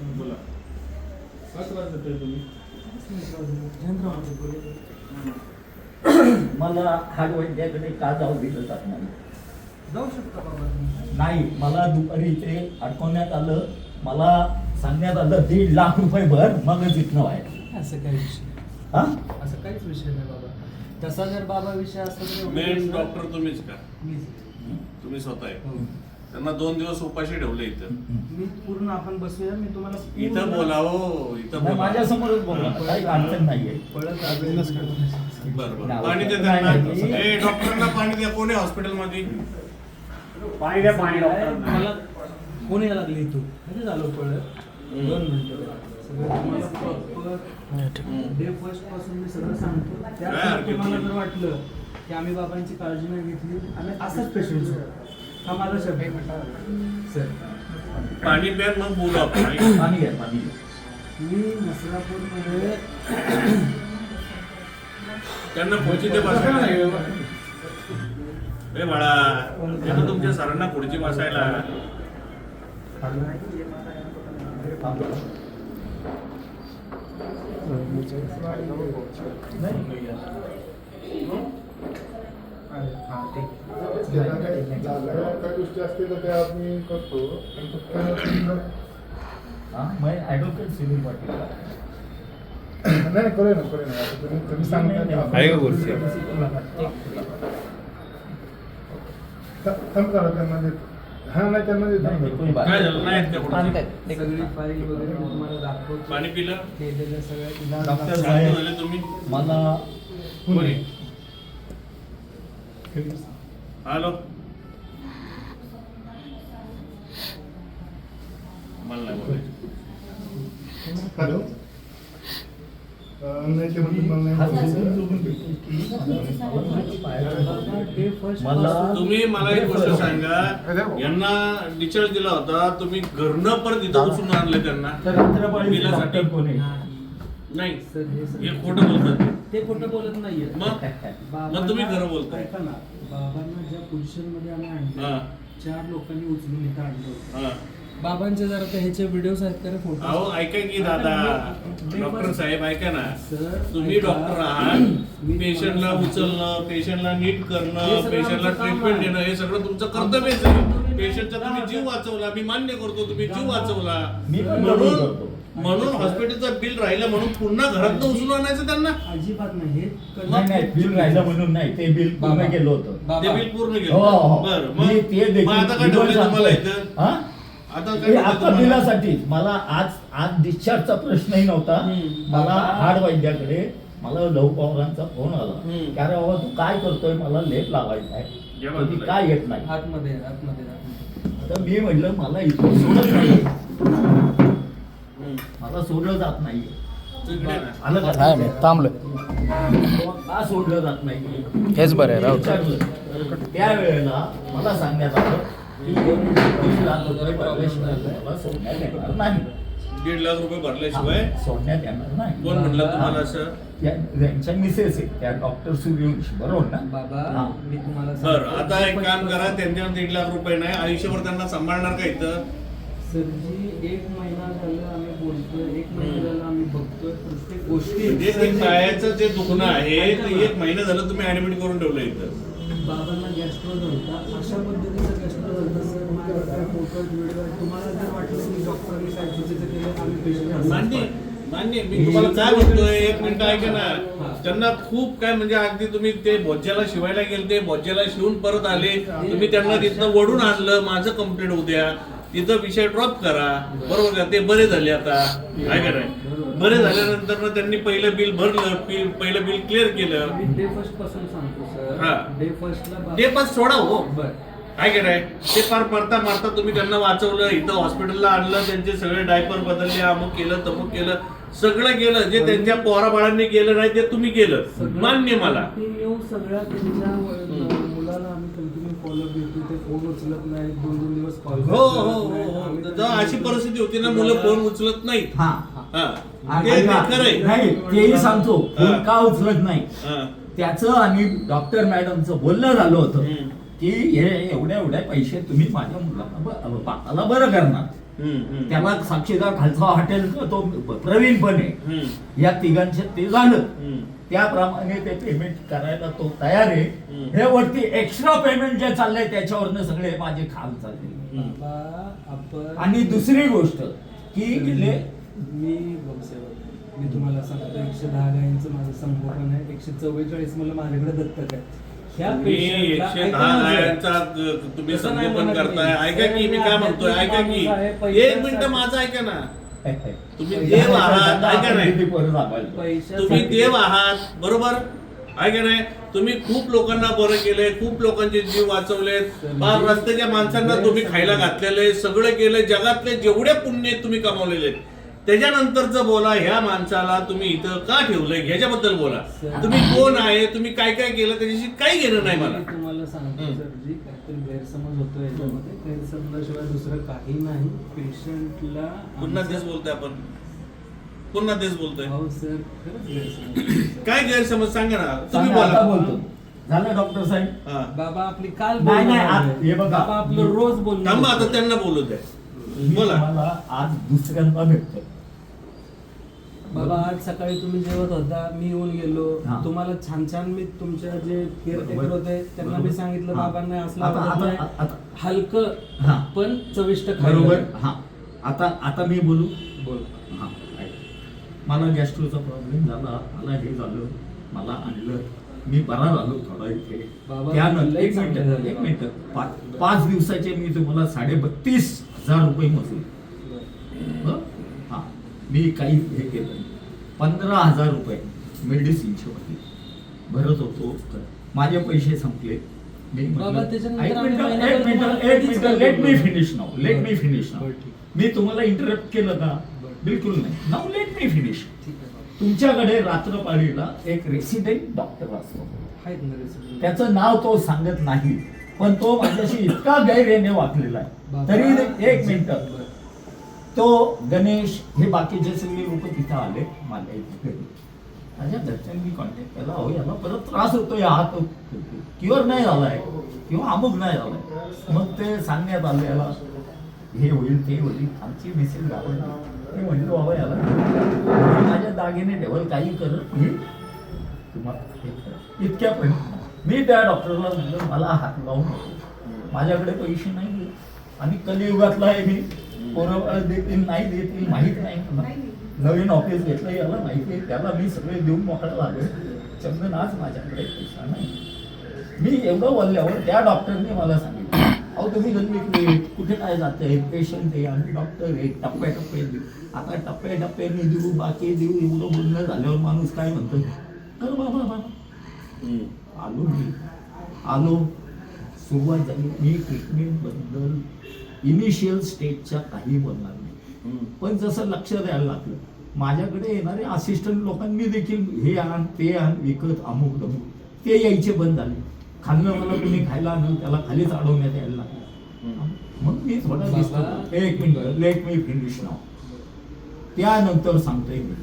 बोला काय त्रास देतोय तुम्ही? मला वैद्याकडे का जाऊ दिलं जात नाही? जाऊ शकता बाबा तुम्ही. नाही मला दुपारी इथे अडकवण्यात आलं. मला सांगण्यात आलं दीड लाख रुपये भर मगच इथनं व्हायचं असं काही विषय हा? असं काहीच विषय नाही बाबा. तसा जर बाबा विषय असता तर मेन डॉक्टर तुम्हीच का? मीच. तुम्ही स्वतः आहे. हो. त्यांना दोन दिवस उपाशी ठेवले इथं. मी पूर्ण आपण बसूया मी तुम्हाला इथं पूर्ण- बोलावं इथं नाही, बोला माझ्या समोरच बोला काही अडचण नाहीये पळत आलो. बरं बरं. नाव पाणी दे त्यांना. ए डॉक्टरांना पाणी द्या. कोणी हॉस्पिटलमध्ये पाणी द्या पाणी डॉक्टरांना मला कोण यायला लागले इथून? म्हणजे झालो पळत. दोन मिनिटं सगळं तुम्हाला proper डे फर्स्टपासून मी सगळं सांगतो. काय त्यात हरकत तुम्हाला नाही. जर वाटलं की आम्ही बाबांची काळजी नाही घेतली आम्ही असाच पेशंट हा माझा शब्द सर. पाणी प्या मग बोलू आपण. पाणी घ्या पाणी मी नसरापूरमध्ये त्यांना पुढची ते बसायला बाळा त्यांना तुमच्या सरांना पुढची बसायला काही गोष्टी असतील तर त्या आम्ही करतो पण फक्त नाही हा मैं ॲडव्होकेट सुनील पाटील नाही करूया ना करूया ना आता तुम्ही तुम्ही सांगता आहे का खुर्ची? थांब करा त्यांना देतो हा नाही. त्यांना नाही, काय. झालं सगळी फाईल वगैरे तुम्हाला दाखवतो. पाणी पिलं मला हॅलो. मला हॅलो. तुम्ही मला एक गोष्ट सांगा. यांना डिस्चार्ज दिला होता. तुम्ही घरनं परत इथं उचलून आणले त्यांना. नाही. हे हे खोटं बोलतात ते खोटं बोलत नाहीये. मग? मग तुम्ही खरं बोलताय. ऐका ना बाबांना ज्या पोझिशनमध्ये आम्ही आणलं. चार लोकांनी उचलून इथं आणलं होतं. हा. बाबांचे जरा ते ह्याचे व्हिडिओज आहेत का रे फोटो ऐका की दादा. डॉक्टर साहेब ऐका ना. सर, तुम्ही ऐका. डॉक्टर आहात. मी पेशंटला तुम्हाला उचलणं पेशंटला नीट हे करणं सगळं पेशंटला आमचं काम ट्रीटमेंट आहे. देणं हे सगळं तुमचं कर्तव्यच आहे. पेशंटचा तुम्ही जीव वाचवला. मी मान्य करतो तुम्ही जीव वाचवला. मी पण बरोबर म्हणून करतो. म्हणून हॉस्पिटलचं बिल राहिलं म्हणून पुन्हा घरात उचलून आणायचं त्यांना अजिबात नाही हे नाही नाही बिल राहिलं म्हणून नाही ते बिल पूर्ण बाबा. केलं होतं. ते बिल पूर्ण हो केलं हो बरं मी मग ते देखील मग आता काय बिलवर ठेवलं तुम्हाला सांगतोय. इथं हा? आता हे काय ठेवलं आता तुम्हाला? बिलासाठी मला आज आज डिस्चार्जचा प्रश्नही नव्हता हम्म. मला बाबा. हाड वैद्याकडे मला लव पवारांचा फोन आला हम्म. की अरे बाबा तू काय करतोय मला लेप लावायचा आहे कधी. काय येत नाही आतमध्ये आतमध्ये आतमध्ये. तर मी म्हटलं मला इथून सोडत नाही. मला सोडलं जात नाही. थांबलोय. का सोडलं जात नाही हेच बरं आहे, राहू. त्यावेळेला मला सांगण्यात आलं की दीड लाख रुपये भरल्याशिवाय मला सोडण्यात येणार नाही. दीड लाख रुपये भरल्याशिवाय सोडण्यात येणार नाही. कोण म्हणलं तुम्हाला असं? त्या- त्यांच्या मिसेस आहे त्या डॉक्टर सूर्यवंशी बरोबर ना? बाबा. मी तुम्हाला सांगतो. आता एक काम करा त्यांच्यावर दीड लाख रुपये नाही आयुष्यभर त्यांना सांभाळणार का इथं? सरजी एक महिना झालं आम्ही बोलतोय एक महिना हम्म. झालं आम्ही बघतोय प्रत्येक गोष्टी म्हणजे ते पायाचं जे दुखणं आहे ते एक महिना झालं तुम्ही ऍडमिट करून ठेवलं इथं. बाबांना गॅस्ट्रो अशा पद्धतीचं गॅस्ट्रो सर व्हिडिओ आहे तुम्हाला जर वाटलं की डॉक्टरांनी काय चुकीचं केलं आम्ही पेशंट मान्य मान्य मी तुम्हाला काय म्हणतोय एक मिनिट ऐका ना. त्यांना खूप काय म्हणजे अगदी तुम्ही ते बोज्याला शिवायला गेले ते बोज्याला शिवून परत आले. तुम्ही त्यांना तिथनं वडून आणलं माझं कंप्लेंट उद्या तिथं विषय ड्रॉप करा. बरोबर का? ते बरे झाले आता. काय कराय बरे झाल्यानंतर त्यांनी पहिलं बिल भरलं पहिलं बिल क्लिअर केलं. डे फर्स्टपासून सांगतो हा. सर डे फर्स्टला ते पण सोडा हो. काय कराय ते फार मरता मारता तुम्ही त्यांना वाचवलं इथं हॉस्पिटलला आणलं त्यांचे सगळे डायपर बदलले अमुक केलं तमुक केलं. सगळं केलं जे त्यांच्या पोरा बाळांनी केलं नाही ते तुम्ही केलं. मान्य मला. कंटिन्यू सगळ्या त्यांच्या व- मुलाला आम्ही कंटिन्यू फॉलो घेतो ते फोन उचलत नाही दोन दोन दिवस कॉल हो हो हो अशी परिस्थिती होती ना मुलं फोन उचलत नाहीत. हा. हा. नाही तेही सांगतो. फोन का उचलत नाही? हा. त्याचं आणि डॉक्टर मॅडमचं बोलणं झालं होतं. की हे एवढ्या एवढ्या पैसे तुम्ही माझ्या मुलाला बाळाला बरं करणार. त्याला साक्षीदार खालचा हॉटेल तो प्रवीण पण आहे. या तिघांचे ते झालं. त्याप्रमाणे ते पेमेंट करायला तो तयार आहे. हे वरती एक्स्ट्रा पेमेंट जे चाललंय त्याच्यावरनं सगळे माझे खाल चालले आणि दुसरी गोष्ट की गेले मी मी तुम्हाला सांगतो एकशे दहा गायींचं माझं संगोपन आहे. एकशे चव्वेचाळीस मला माझ्याकडे दत्तक आहे पेशंटला एकशे ऐका दहा. गायांचा तुम्ही संगोपन करताय. मी. ऐका की मी काय म्हणतोय? ऐका की. एक मिनिट माझं ऐका ना. तुम्ही देव आहात. ऐका नाही. तुम्ही देव आहात. बरोबर? आहे का नाही. तुम्ही खूप लोकांना बरं केलंय. खूप लोकांचे जीव वाचवलेत. फार रस्त्याच्या माणसांना तुम्ही खायला घातलेले सगळं केलंय. जगातले जेवढे पुण्य तुम्ही कमावलेले आहेत. त्याच्यानंतरच बोला ह्या माणसाला तुम्ही इथं का ठेवलंय? ह्याच्याबद्दल बोला. तुम्ही कोण आहे? तुम्ही काय काय केलं? त्याच्याशी काही घेणं नाही मला. तुम्हाला सांगतो. सर जी काहीतरी गैरसमज होतो याच्यामध्ये. गैरसमजाशिवाय दुसरं काही नाही. पेशंटला पुन्हा तेच बोलतोय आपण. पुन्हा तेच बोलतोय. भाऊ सर खरंच गैरसमज काय गैरसमज? सांगा ना. तुम्ही आता बोला. बोलतो. झालं डॉक्टर साहेब? हा. बाबा आपली काल नाही, नाही, बोलणं. हे बघा. बाबा आपलं रोज बोलणं थांबा. आता त्यांना बोलू द्या. मी बोला. तुम्हाला आज दुसऱ्यांदा भेटतो बाबा आज सकाळी तुम्ही जेवत होता मी येऊन गेलो हा. तुम्हाला छान छान मी तुमच्या जे केअरटेकर बरोबर. होते त्यांना मी बरोबर. सांगितलं हा. बाबांना असला आता- आवडत आता- नाही. आता- हलकं हा. पण चविष्ट खायला बरोबर. हा आता आता मी बोलू बोल हा ऐक. मला गॅस्ट्रोचा प्रॉब्लेम झाला मला हे झालं मला आणलं मी बरा झालो थोडा इथे बाबा, त्यानंतर लई एक चांगलं मिनिट झालं एक. मिनिट पाच पाच दिवसाचे मी तुम्हाला साडे बत्तीस हजार रुपये मोजले मी काही हे केलं नाही. पंधरा हजार रुपये मेडिसिनचे होते भरत होतो माझे पैसे संपले मी let me. Finish now let me finish now. मी तुम्हाला इंटरप्ट केलं का. बिलकुल नाही नाव लेट मी फिनिश. तुमच्याकडे रात्रपाळीला एक रेसिडेंट डॉक्टर असतो त्याचं नाव तो सांगत नाही पण तो माझ्याशी इतका गैरेने वागलेला आहे तरी एक मिनिट. तो गणेश हे बाकीचे सगळे लोक तिथं आले माझ्या इथे माझ्या घरच्यांनी कॉन्टॅक्ट केला हो याला परत त्रास होतोय हात क्युअर नाही झालाय किंवा अमुक नाही झालाय. मग ते सांगण्यात आलं याला हे होईल ते होईल आमची मिसेस घालून ते म्हणलो बाबा याला माझ्या दागिने ठेवल काही करत नाही. तुम्हाला इतक्या पण मी त्या डॉक्टरला म्हणलं मला हात लावून माझ्याकडे पैसे नाही आणि कलियुगातला आहे मी. पोरं देतील नाही देतील माहीत नाही. मला नवीन ऑफिस घेतलं याला माहिती आहे त्याला मी सगळे देऊन मोकळा लागलो. चंदन आज माझ्याकडे पैसा नाही. मी एवढं बोलल्यावर त्या डॉक्टरने मला सांगितलं अहो तुम्ही गल्लीतले कुठे काय जाते पेशंट आहे आणि डॉक्टर आहे टप्प्या टप्पे देऊ. आता टप्प्या टप्प्याने देऊ बाकी देऊ एवढं बोलणं झाल्यावर माणूस काय म्हणतो? कर बाबा बाबा. आलो मी. आलो. सुरुवात झाली मी ट्रीटमेंटबद्दल इनिशियल स्टेजच्या काही बोलणार नाही. पण जसं लक्ष द्यायला लागलं माझ्याकडे येणारे असिस्टंट लोकांनी देखील हे आण ते आण विकत अमुक दमुक ते यायचे बंद झाले. खाल्लं मला कुणी खायला आणलं त्याला खालीच अडवण्यात यायला लागलं. मग मी थोडा. दिसतो. एक minute let me finish now त्यानंतर सांगतोय मी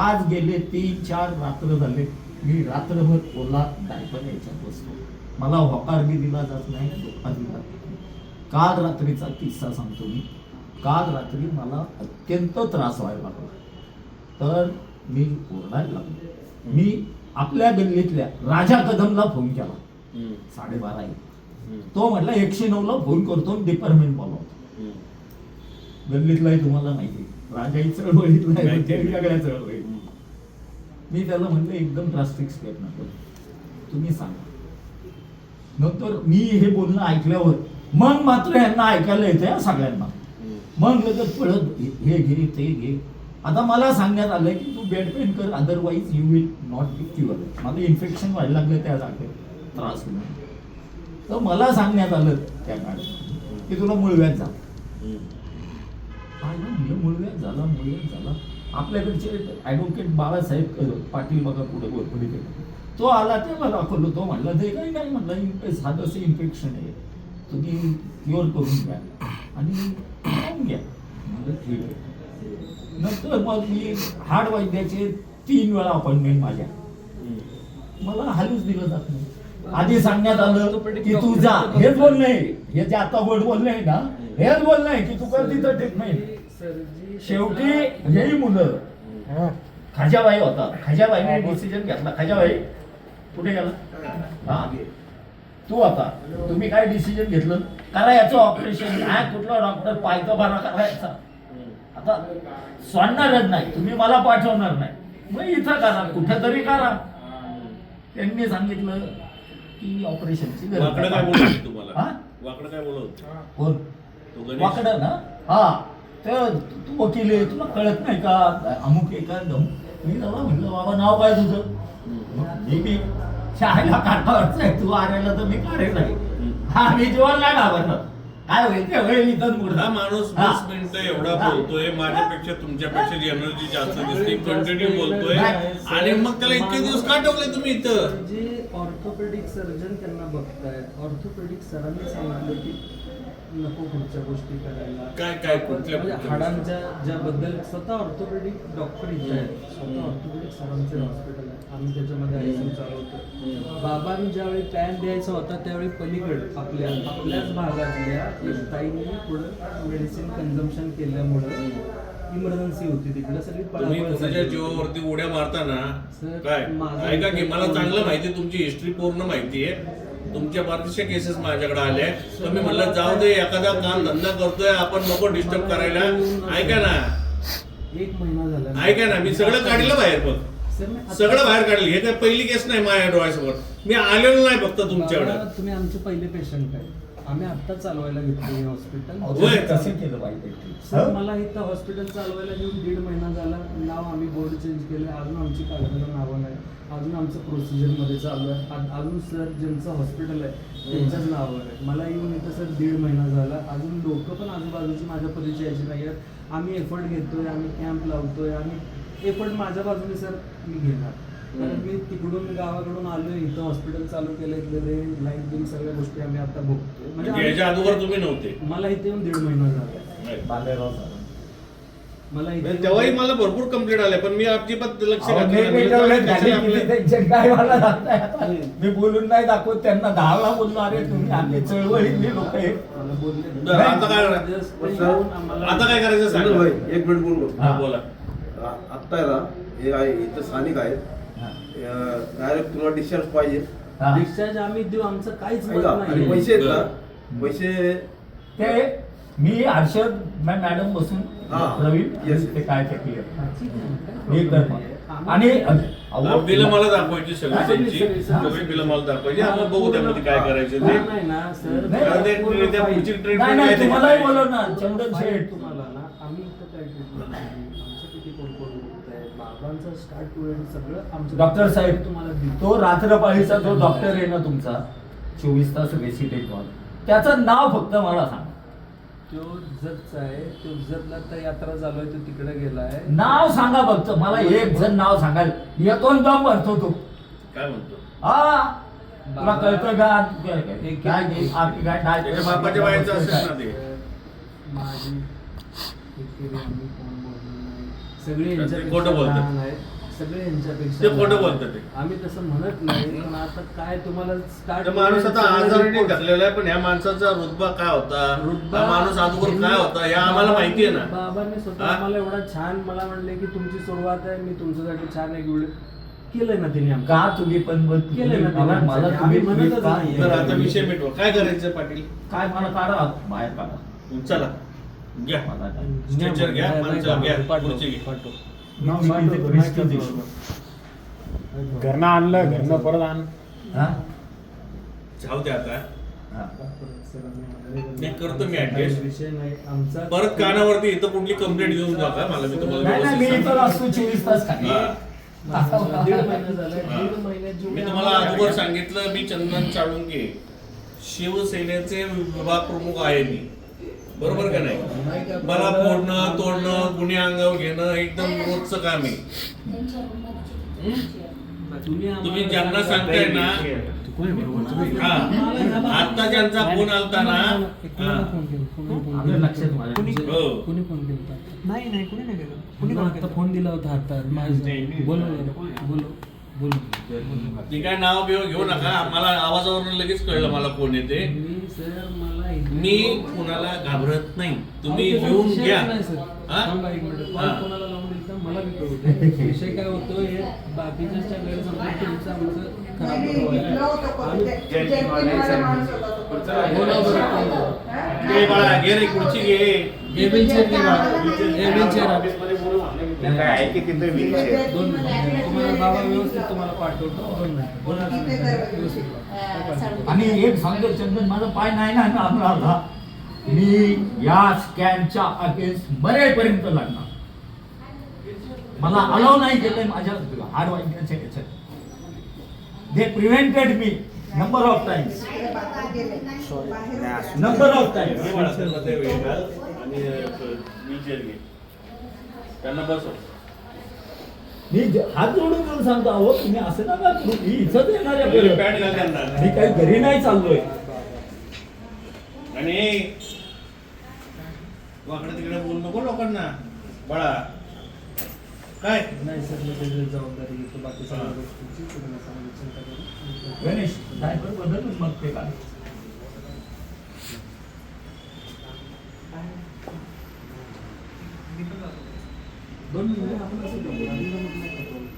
आज गेले तीन चार रात्र झाले मी रात्रभर ओला डायपर याच्यात बसतो. मला होकार बी दिला जात नाही धोका दिला जात नाही. काल रात्रीचा किस्सा सांगतो मी. काल रात्री मला अत्यंत त्रास व्हायला लागला. तर मी ओरडायला लागलो. मी आपल्या गल्लीतल्या राजा कदमला फोन केला. साडेबारा. तो म्हटला एकशे नऊला फोन करतो डिपार्टमेंट बोलावतो. गल्लीतलाही तुम्हाला माहिती. राजाई चळवळीतला वेगळ्या. मी त्याला म्हणलं एकदम ड्रास्टिक स्टेप नको. तुम्ही सांगा. नंतर मी हे बोलणं ऐकल्यावर मग मात्र यांना ऐकायला येतं या सगळ्यांना. हम्म. मग लगेच पळत हे घे ते घे. आता मला सांगण्यात आलंय की तू बेड पेन कर otherwise you will not be cure मला इन्फेक्शन व्हायला लागलं त्या जागेत त्रास होईल. तर मला सांगण्यात आलं त्या काळात की तुला मुळव्यात जा म्हणजे मुळव्यात झाला मुळव्यात झाला. आपल्याकडचे ॲडव्होकेट बाळासाहेब पाटील बघा कुठे गोरपुडीकडे तो आला ते मला दाखवलं. तो म्हणला ते काही नाही म्हणलं? साधं असं इन्फेक्शन आहे. तुम्ही प्युअर करून घ्या. आणि घ्या. म्हणलं ठीक आहे. नंतर मग मी हाड वैद्याचे तीन वेळा अपॉइंटमेंट माझ्या. मला हालूच दिलं जात नाही. आधी सांगण्यात आलं की तू जा. हेच बोल नाही. हे जे आता वर्ड बोलणे आहे ना हेच बोलणं आहे की तू कर तिथं ट्रीटमेंट नाही शेवटी हेही मुलं. खाजाबाई होता. खाजाबाईने डिसिजन घेतला. खाजाबाई कुठे गेला? हा. तू आता तुम्ही काय डिसिजन घेतलं? करा याचं ऑपरेशन काय कुठला डॉक्टर पायका बारा करायचा आता सोडणारच नाही. तुम्ही मला पाठवणार नाही. मग इथं करा. कुठं तरी करा. त्यांनी सांगितलं की ऑपरेशनची वाकडं काय बोलत होते तुम्हाला? हा? वाकडं काय बोलत होते? कोण? तो गणेश. वाकडं ना? हा. तर तू वकील आहे. तुला कळत नाही का? अमुक आहे का धमुक मी त्याला म्हणलं बाबा नाव काय तुझं? मी बी शाळेला काढावरच आहे. तू आणायला तर मी काढेल नाही. हा मी जेव्हा नाही घाबरणार काय होईल? ते होईल? मुडदा. हा माणूस. वीस मिनिटं एवढा हा. बोलतोय माझ्यापेक्षा तुमच्यापेक्षा एनर्जी जास्त दिसते कंटिन्यू बोलतोय. आणि मग त्याला इतके दिवस का ठेवले तुम्ही इथं? जे ऑर्थोपेडिक सर्जन त्यांना बघतायत ऑर्थोपेडिक सरांनी सांगितलं की नको पुढच्या गोष्टी करायला. काय काय कुठल्या म्हणजे हाडांच्या ज्याबद्दल स्वतः ऑर्थोपेडिक डॉक्टर इथे आहेत. स्वतः ऑर्थोपेडिक सरांचे हॉस्पिटल आहे. आम्ही त्याच्यामध्ये आयसीयू चालवतो. बाबांनी ज्यावेळी पॅन द्यायचा होता त्यावेळी पलीकड आपल्या आपल्याच भागातल्या एक ताईंनी पुढं मेडिसिन कन्झम्पशन केल्यामुळं इमर्जन्सी होती तिकडे. सगळी तुम्ही कुणाच्या. जीवावरती उड्या मारताना? काय? ऐका की मला चांगलं माहिती तुमची हिस्ट्री पूर्ण माहिती आहे. तुमच्या बाकीच्या केसेस माझ्याकडे आल्या तर मी म्हणलं जाऊ दे एखादा काम धंदा करतोय आपण नको डिस्टर्ब करायला. ऐका ना. एक महिना झाला. ऐका ना मी सगळं काढलं बाहेर बघ सगळं बाहेर काढलं. हे काय पहिली केस नाही माझ्या डोळ्यासमोर. मी आलेलो नाही फक्त तुमच्याकडे. तुम्ही आमचे पहिले पेशंट आहे. आम्ही आता चालवायला घेतलं हे हॉस्पिटल होय. कसं केलं पाहिजे. सर? मला इथं हॉस्पिटल चालवायला घेऊन दीड महिना झाला. नाव आम्ही बोर्ड चेंज केले अजून आमची कागदाला नावं नाही. अजून आमचं प्रोसिजरमध्ये चालू आहे. आ- अजून सर ज्यांचं हॉस्पिटल आहे त्यांच्याच नावावर आहे मला येऊन इथं सर दीड महिना झाला. अजून लोक पण आजूबाजूची माझ्या परिचयाची नाही आहेत. आम्ही एफर्ट घेतोय आम्ही कॅम्प लावतोय आम्ही एफर्ट माझ्या बाजूने सर मी घेणार. कारण मी तिकडून गावाकडून आलोय इथं हॉस्पिटल चालू केलं इथलं रे लाइट बिल सगळ्या गोष्टी आम्ही आता भोगतोय म्हणजे याच्या अगोदर तुम्ही नव्हते मला इथे येऊन दीड महिना झाला बालेराव सर. मला इथे म्हणजे तेव्हाही मला भरपूर कंप्लेंट आल्या पण मी अजिबात लक्ष अहो, घातलं मी नाही. वेगळं वेगळं झाले कशाला किती आपले- त्यांचे काय मला जात आता. मी बोलून नाही दाखवत त्यांना दहाला बोललो अरे तुम्ही आम्ही चळवळीतली लोक आहे मला बोलले बरं, आता काय करायचं? Just येऊन आम्हाला- आता काय करायचं सांगा भाई एक मिनिट बोलू हा. बोला आत्ता आहे ना हे आहे इथं स्थानिक आहेत हा. डायरेक्ट तुम्हाला डिस्चार्ज पाहिजे. हा. डिस्चार्ज आम्ही देऊ आमचं काहीच मत ऐका, आणि नाही. पैसे आहेत बरं. ना पैसे ते मी हर्षद मॅ- मॅडम बसून हा. Yes. ते काय ते आहे, हे कर मग. आणि अहो, बिलं मला दाखवायची सगळी त्यांची. सगळी- बिलं मला दाखवायची. आपण बघू त्यामध्ये काय करायचं नाही, ते. नाही ना सर. कारण ते- पुढची ट्रीटमेंट नाही ते. तुम्हालाही करायची. बोलवणार. चंदन शेठ तुम्हाला ना आम्ही इथं काय ट्रीटमेंट आमचं किती कोण कोण बघताय बाबांचं स्टार्ट टू एंड सगळं. आमचं डॉक्टर साहेब तुम्हाला. तो रात्रपाळीचा जो डॉक्टर आहे ना तुमचा चोवीस तास रेसिडेंट त्याचं नाव फक्त मला सांगा. तो जतचा आहे. तो जतला तर यात्रा चालू आहे तो तिकडे गेलाय नाव सांगा फक्त मला एक जण नाव सांगायला येतो आणि दम भरतो तो? काय म्हणतो? हा? तुला कळतं का? काय एक- काय एक- आपली काय डाय- त्याच्या बापाच्या बाहेरचं असेल ना ते. माझी आम्ही कोण बोललो नाही. सगळे ते यांच्यापेक्षा खोटं बोलतात. लहान आहेत. सगळे यांच्यापेक्षा ते खोटं बोलतात. ते. आम्ही तसं म्हणत नाही पण आता काय तुम्हाला स्टार्ट माणूस आता आजाराने घातलेला आहे पण ह्या माणसाचा रुतबा काय होता हा माणूस अगोदर काय होता हे आम्हाला माहिती आहे ना बाबांनी स्वतः हा? आम्हाला एवढा छान मला म्हणले की तुमची सुरुवात आहे मी तुमच्यासाठी छान एक व्हिडिओ केलंय ना तिने आमचं. का तुम्ही पण बोल- केलंय ना मला ते मला आम्ही तुम्ही म्हणतच का- नाहीये. तर आता विषय मिटवा काय करायचं पाटील काय मला काढा बाहेर काढा चला घ्या मला काय. स्ट्रेचर घ्या नाही, माणसं घ्या पाठव, खुर्ची घ्या. पाठव. घरनं आणलं घरनं परत आण. हा? जाऊ दे आता. हा. नाही, करतो मी adjust. विषय नाही. आमचा परत कानावरती इथं कुठली कंप्लेंट देऊन नका मला मी तुम्हाला मी इथं. असतो चोवीस तास खाली. मी तुम्हाला अगोदर सांगितलं मी चंदन चाळुंके शिवसेनेचे विभाग प्रमुख आहे मी. बरोबर का नाही? मला फोडणं तोडणं गुन्हे अंगावर घेणं एकदम रोजचं काम आहे. तुम्ही ज्यांना सांगताय ना हा आता ज्यांचा फोन आलता ना कुणाला हा. नाही नाही कुणी नाही केलं. आता फोन दिला होता हातात बोलो बोलो बोलो ती काय नाव बिव घेऊ नका मला आवाजावरून लगेच कळलं मला कोण येते मी सर मला मी कुणाला घाबरत नाही तुम्ही विषयच घ्या नाही, सर. हा? थांबा एक मिनिट हा. मला कोणाला लावून दिलं तर मला बी कळू दे. विषय काय होतो हे बाकीच्या गैरसमज तुमचं आमचं खराब नको व्हायला. बोला बरं. घे बाळा घे रे खुर्ची घे हे बेंचवर घे. हे. ऑफिसमध्ये बोलून आणलं. काय आहे की तिथे wheelchair? दोन मिनिट. तुम्हाला बाबा व्यवस्थित तुम्हाला पाठवतो दोन मिनिट बोला व्यवस्थित. बोला. आणि एक सांगतो चंदन माझा पाय नाही ना राहिला मी या स्कॅमच्या अगेन्स्ट मरेपर्यंत लढणार मला अलाव नाही केलंय माझ्या हाड वाजण्याच्या याच्यात they prevented me number of times number of times त्यांना बसव. मी हात जोडून घेऊन सांगतो अहो तुम्ही असं नका करू मी इथंच येणार आहे पॅड परत. घाल त्यांना मी काही घरी नाही चाललोय. आणि वाकडे तिकडे बोलू नको लोकांना. बाळा. काय? नाही सर मी त्याची जबाबदारी घेतो. बाकी सगळ्या गोष्टींची तुम्ही नका म्हणजे चिंता करू. गणेश डायपर बदल मग ते काय दोन मिनिटं आपण असं